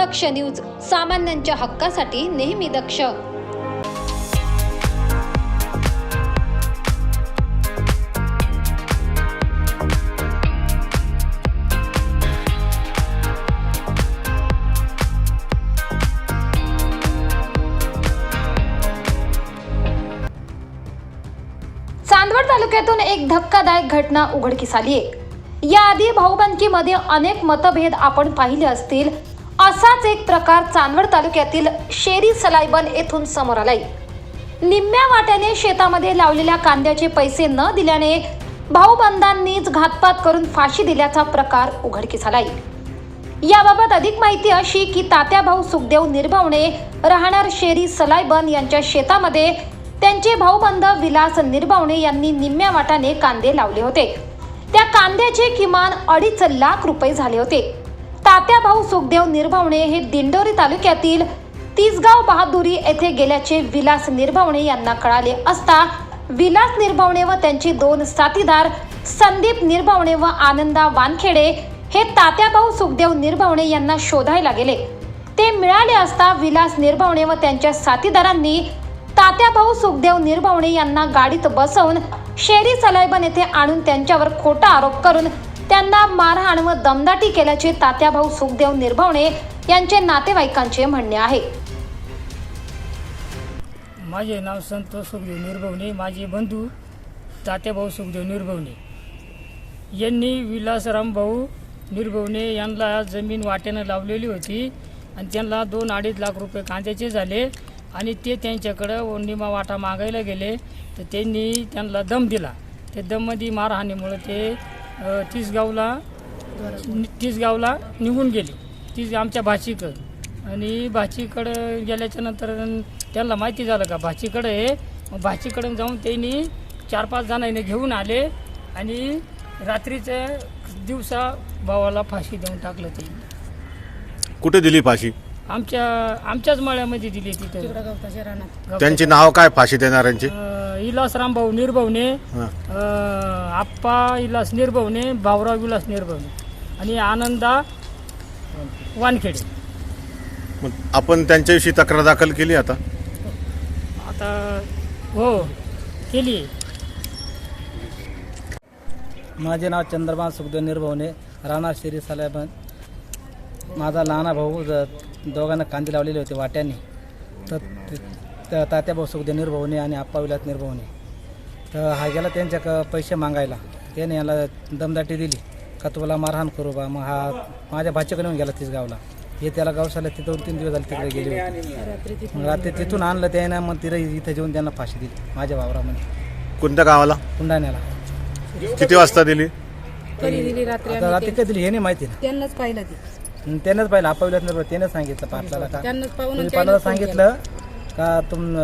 दक्ष news सामान्यांच्या हक्कासाठी नेहमी दक्ष. चांदवड तालुक्यातून एक धक्कादायक घटना उघडकीस आली आहे याआधी भाऊबंदकीमध्ये अनेक मतभेद आपण पाहिले असतील. असाच एक प्रकार चांदवड तालुक्यातील शेरी सलायबन येथून समोर आलाय. निम्म्या वाट्याने शेतामध्ये लावलेल्या कांद्याचे पैसे न दिल्याने भाऊबंदांनीच घातपात करून फाशी दिल्याचा प्रकार उघडकीस आलाय. याबाबत अधिक माहिती अशी की तात्या भाऊ सुखदेव निर्भवणे राहणार शेरी सलायबन यांच्या शेतामध्ये त्यांचे भाऊबंद विलास निर्भवणे यांनी निम्म्या वाटाने कांदे लावले होते. त्या कांद्याचे किमान अडीच लाख रुपये झाले होते. तात्याभाऊ सुखदेव निर्भवणे हे दिंडोरी तालुक्यातील तिसगाव बहादुरी येथे गेल्याचे विलास निर्भवणे यांना कळाले असता विलास निर्भवणे व त्यांचे दोन साथीदार संदीप निर्भवणे व आनंदा वानखेडे हे तात्याभाऊ सुखदेव निर्भवणे यांना शोधायला गेले. ते मिळाले असता विलास निर्भवणे व त्यांच्या साथीदारांनी तात्याभाऊ सुखदेव निर्भवणे यांना गाडीत बसवून शेरी सलायबन येथे आणून त्यांच्यावर खोटा आरोप करून त्यांना मारहाण व दमदाटी केल्याचे तात्याभाऊ सुखदेव निर्भवणे यांचे नातेवाईकांचे म्हणणे आहे. माझे नाव संतोष सुखदेव निर्भवणे माझे बंधू तात्याभाऊ सुखदेव निर्भवणे. यांनी विलासराम भाऊ निर्भवणे यांना जमीन वाट्यानं लावलेली होती आणि त्यांना दोन अडीच लाख रुपये कांद्याचे झाले आणि ते त्यांच्याकडं ओंडिमा वाटा मागायला गेले. तर त्यांनी त्यांना दम दिला. ते दममध्ये मारहाणीमुळे ते तिसगावला तिसगावला निघून गेले. तीस आमच्या भाचीकडं. आणि भाचीकडं गेल्याच्यानंतर त्यांना माहिती झालं का भाचीकडं आहे मग भाचीकडं जाऊन त्यांनी चार पाच जणांनी घेऊन आले आणि रात्रीच्या दिवसा भावाला फाशी देऊन टाकलं ते कुठे दिली फाशी? आमच्या आमच्याच मळ्यामध्ये दिली तिथं. त्यांची नाव काय फाशी देणाऱ्यांची? इलासराम भाऊ निर्भवणे हं. अं, आप्पा इलास निर्भवणे भाऊराव विलास निर्भवणे आणि आनंदा वानखेडे. मग आपण त्यांच्याविषयी तक्रार दाखल केली आता? आता हो केली. माझे नाव चंद्रबा सुखदेव निर्भवणे राणा शिरी सलायबन माझा लहाना भाऊ ज- दोघांना कांदे लावलेले होते वाट्याने. तर ते- त्या तात्याभाऊ सुखदेव निर्भवणे आणि आप्पा विलास निर्भवणे तर हा गेला त्यांच्या क- पैसे मागायला. त्याने याला दमदाटी दिली. का तुला मारहाण करू बा. मग हा माझ्या भाच्याकडे येऊन गेला तीस गावला. हे त्याला गावसाला तिथं दोन तीन दिवस झाले तिकडे गेले होते. मग रात्री तिथून आणलं त्यानं मग तिथं इथं जेवून त्यांना फाशी दिली. माझ्या वावरामध्ये. कोणत्या गावाला? कुंडाण्याला किती वाजता दिली? कधी दिली रात्री आता रात्री कधी दिली हे नाही माहिती ना. त्यांनाच पाहिलं ती. आणि त्यानंच पाहिलं आपल्याला नाही त्यानंच सांगितलं पाटलाला का? त्यांनाच पाहून तुम्ही पाटलाला सांगितलं का तुम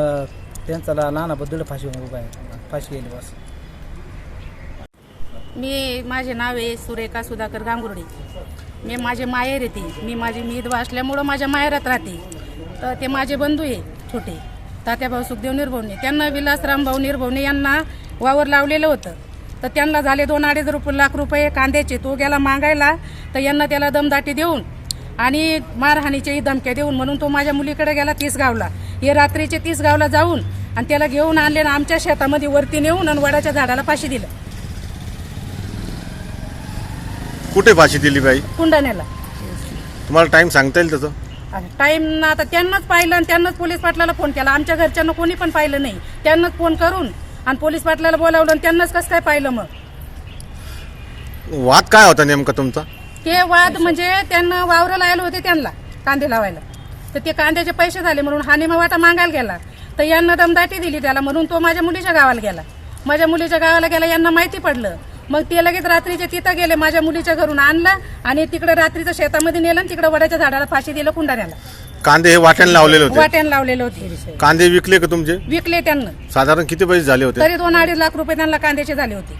त्यांचा ला- बद्दल फाशी उभा आहे. फाशी येईल बस. मी माझे नाव आहे सुरेखा सुधाकर गांगुर्डे. मी माझे माहेर येते. मी माझी मीद असल्यामुळं माझ्या माहेरात राहते. तर ते माझे बंधू आहे छोटे. तात्याभाऊ सुखदेव निर्भवणे त्यांना विलासराम भाऊ निर्भवणे यांना वावर लावलेलं होतं. तर त्यांना झाले दोन अडीच रुपये लाख रुपये कांद्याचे. तो गेला मागायला तर यांना त्याला दमदाटी देऊन आणि मारहाणीच्याही धमक्या देऊन म्हणून तो माझ्या मुलीकडे गेला तीस गावला. हे रात्रीचे तीस गावला जाऊन आणि त्याला घेऊन आणले आणि आमच्या शेतामध्ये वरती नेऊन आणि वडाच्या झाडाला फाशी दिलं. कुठे फाशी दिली बाई? कुंडाण्याला तुम्हाला टाइम सांगता येईल त्याचं? टाइम आता त्यांनाच पाहिलं आणि त्यांनाच पोलीस पाटलाला फोन केला. आमच्या घरच्यांना कोणी पण पाहिलं नाही. त्यांनाच फोन करून आणि पोलीस पाटलाला बोलावलं आणि त्यांनाच कसं काय पाहिलं मग? वाद काय होता नेमका तुमचा? ते वाद म्हणजे त्यांना वावरं लायला होते त्यांना कांदे लावायला. तर ते कांद्याचे पैसे झाले म्हणून हा निमा वाटा मागायला गेला. तर यांना दमदाटी दिली त्याला म्हणून तो माझ्या मुलीच्या गावाला गेला. माझ्या मुलीच्या गावाला गेला यांना माहिती पडलं. मग ते लगेच रात्रीचे तिथं गेले माझ्या मुलीच्या घरून आणलं आणि तिकडे रात्रीचं शेतामध्ये नेलं आणि तिकडे वड्याच्या झाडाला फाशी दिलं कुंडाण्याला कांदे हे वाट्याने लावलेले होते? वाट्यानं लावलेले होते कांदे विकले का तुमचे? विकले त्यांना. साधारण किती पैसे झाले होते? तरी दोन अडीच लाख रुपये त्यांना कांद्याचे झाले होते.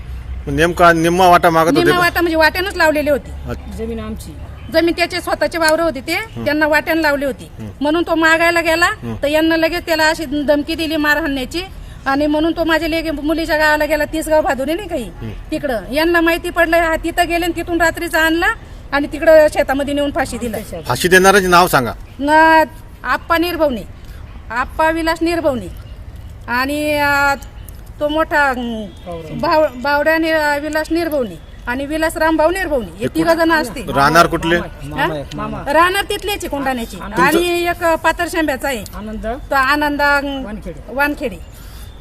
नेमका निम्मा वाटा मागत होते निम्मा? वाटा म्हणजे वाट्यानंच लावलेली होती. जमीन आमची. जमीन त्याचे स्वतःचे वावर होते ते त्यांना वाट्यानं लावली होती. म्हणून तो मागायला गेला तर यांना लगेच त्याला अशी धमकी दिली मार हाणण्याची. आणि म्हणून तो माझ्या लेगे मुलीच्या गावाला गेला तीस गाव भादुरी नाही काही तिकडं. यांना माहिती पडलं हा तिथं गेले आणि तिथून रात्रीचा आणला आणि तिकडं शेतामध्ये नेऊन फाशी दिलं. फाशी देणाऱ्याचे नाव सांगा. न आप्पा निर्भवणे आप्पा विलास निर्भवणे आणि तो मोठा भाव बावड्या नि- विलास निर्भवणे आणि विलास रामभाऊ निर्भवणे हे तिघ जण असतील. राहणार कुठले? हा? राहणार तिथलेच आहे कोंडाण्याची आणि एक पातर शेंब्याचा आहे. आनंद. तो आनंदा अं, वानखेडे. वानखेडे.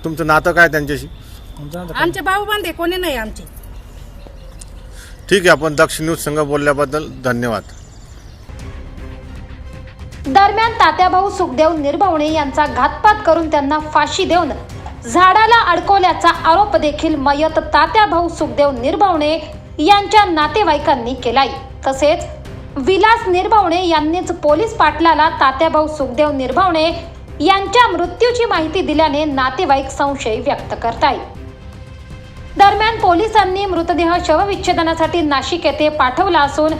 तुमचं नातं काय त्यांच्याशी? आमचे भाऊ बांधे कोणी नाही आमचे. ठीक आहे आपण दक्ष न्यूज संघ बोलल्याबद्दल धन्यवाद. दरम्यान तात्याभाऊ सुखदेव निर्भवणे यांचा घातपात करून त्यांना फाशी देऊन झाडाला अडकवल्याचा आरोप देखील मयत तात्याभाऊ सुखदेव निर्भवणे यांच्या नातेवाईकांनी केलाय. तसेच विलास निर्भवणे यांनीच पोलीस पाटलाला तात्याभाऊ सुखदेव निर्भवणे यांच्या मृत्यूची माहिती दिल्याने नातेवाईक संशय व्यक्त करताय दरम्यान पोलिसांनी मृतदेह शवविच्छेदनासाठी नाशिक येथे पाठवला असून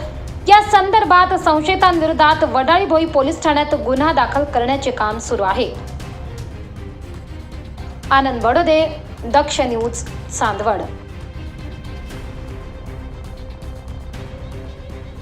या संदर्भात संशयितांविरोधात वडाळीबोई पोलीस ठाण्यात गुन्हा दाखल करण्याचे काम सुरू आहे. आनंद बडोदे दक्ष न्यूज चांदवड